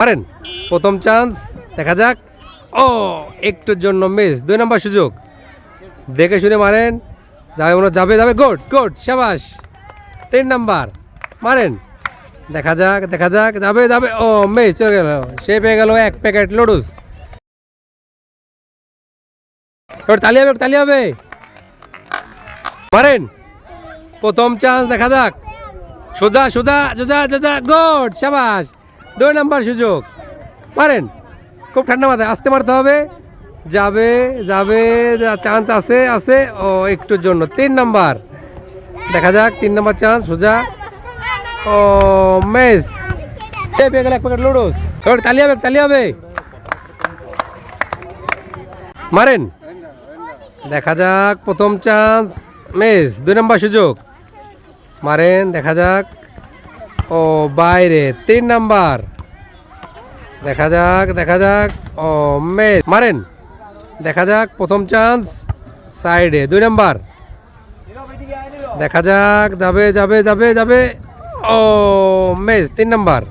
পারেন? প্রথম চান্স দেখা যাক। ও, একটুর জন্য মিস দুই নম্বর সুযোগ। দেখে শুনে মারেন। যাবে মনে যাবে যাবে। গোড গোড শাবাস তিন নাম্বার। মারেন। দেখা যাক দেখা যাক। যাবে যাবে। ও মিস চলে গেল। সে পেয়ে গেল এক প্যাকেট লুডুস তালি হবে তালি হবে। মারেন। প্রথম চান্স দেখা যাক। সোজা সোজা সোজা সোজা। গোড শাবাস দুই নাম্বার সুযোগ। মারেন খুব ঠান্ডা মাথায়। আসতে মারতে হবে। যাবে যাবে চান্স আছে আছে। ও, একটুর জন্য। তিন নাম্বার। দেখা যাক, তিন নাম্বার চান্স সোজা। ও, মেস। গেল এক প্যাকেট লুডোস তালি হবে তালি হবে। মারেন। দেখা যাক, প্রথম চান্স মিস। দুই নম্বর সুযোগ। মারেন, দেখা যাক। ও, বাইরে। তিন নাম্বার। দেখা যাক দেখা যাক। ও মিস মারেন। দেখা যাক, প্রথম চান্স সাইডে দুই নাম্বার দেখা যাক, যাবে যাবে যাবে যাবে। ও মিস তিন নাম্বার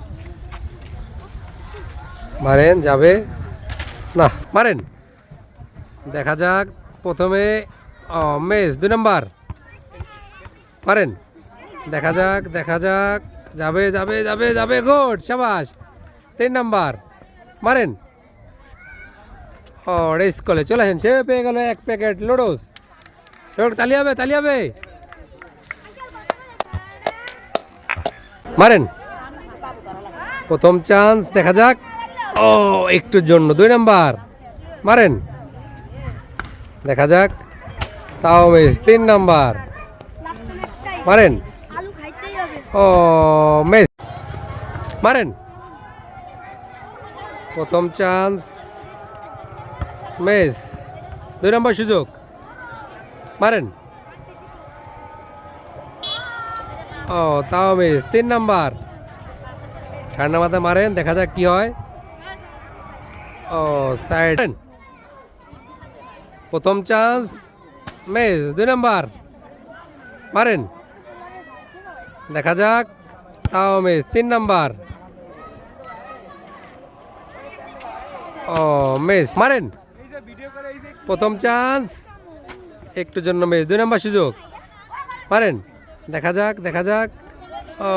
মারেন, যাবে। না, মারেন। দেখা যাক, প্রথমে, ও মেস দুই নম্বর পারেন দেখা যাক দেখা যাক। যাবে যাবে যাবে যাবে। গুড, সাবাস। তিন নাম্বার। মারেন। ও রেস চলে আসেন। সে পেয়ে গেল এক প্যাকেট লুডোস এবার তালি হবে তালি হবে। মারেন। প্রথম চান্স, দেখা যাক। ও, একটুর জন্য। দুই নাম্বার। মারেন। দেখা যাক। তাও বেশ, তিন নাম্বার। মারেন। ও, মেস। মারেন। প্রথম চান্স মেস দুই নম্বর সুযোগ। মারেন। ও, তাও মিস তিন নাম্বার। ঠান্ডা মাথায় মারেন, দেখা যাক কি হয়। ও সাইড প্রথম চান্স মেস দুই নাম্বার। মারেন। দেখা যাক, তাও মিস তিন নাম্বার। ও মিস মারেন। প্রথম চান্স একটু জন্য মেস দুই নাম্বার সুযোগ। মারেন। দেখা যাক দেখা যাক। ও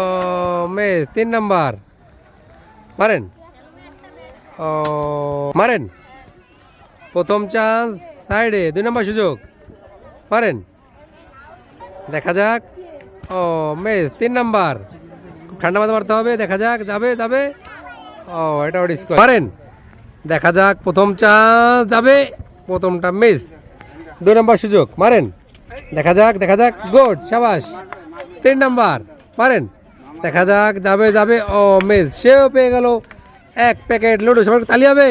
মেস তিন নাম্বার। মারেন। ও মারেন। প্রথম চান্স সাইডে দুই নম্বর সুযোগ। পারেন দেখা যাক। ও মেস তিন নাম্বার। খুব ঠান্ডা মাথা মারতে হবে। দেখা যাক, যাবে যাবে। ও এটা ওর স্কোর পারেন দেখা যাক, প্রথম চান্স যাবে, প্রথমটা মিস দুই নম্বর সুযোগ, মারেন। দেখা যাক দেখা যাক গুড সাবাস। তিন নম্বর, মারেন। দেখা যাক, যাবে যাবে, ও মিস সেও পেয়ে গেল। এক প্যাকেট লুডো সবাই তালি হবে।